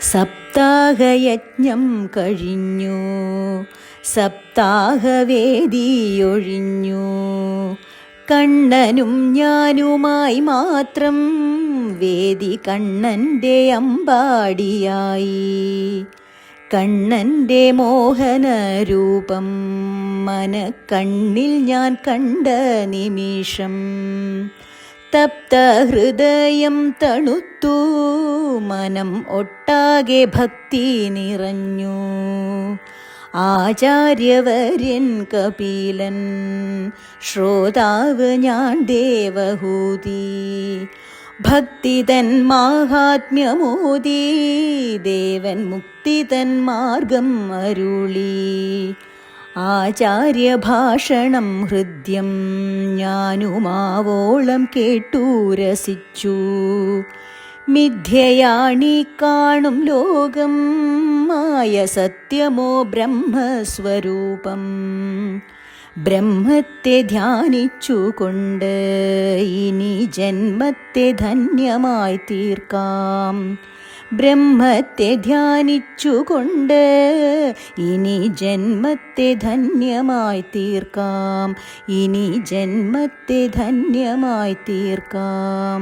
സപ്താഹയജ്ഞം കഴിഞ്ഞു. സപ്താഹവേദിയൊഴിഞ്ഞു. കണ്ണനും ഞാനുമായി മാത്രം വേദി കണ്ണന്റെ അമ്പാടിയായി. കണ്ണന്റെ മോഹനരൂപം മനക്കണ്ണിൽ ഞാൻ കണ്ട നിമിഷം തപ്തഹൃദയം തണുത്തു മനം ഒട്ടാകെ ഭക്തി നിറഞ്ഞു. ആചാര്യവര്യൻ കപിലൻ ശ്രോതാവ് ഞാൻ ദേവഹൂതി. ഭക്തിതൻ മാഹാത്മ്യമോദി ദേവൻ മുക്തിതൻ മാർഗം അരുളി. ആചാര്യഭാഷണം ഹൃദ്യം ഞാനുമാവോളം കേട്ടു രസിച്ചു. മിഥ്യയാണി കാണും ലോകം മായ സത്യമോ ബ്രഹ്മസ്വരൂപം. ബ്രഹ്മത്തെ ധ്യാനിച്ചുകൊണ്ട് ഇനി ജന്മത്തെ ധന്യമായി തീർക്കാം. ബ്രഹ്മത്തെ ധ്യാനിച്ചുകൊണ്ട് ഇനി ജന്മത്തെ ധന്യമായി തീർക്കാം. ഇനി ജന്മത്തെ ധന്യമായി തീർക്കാം.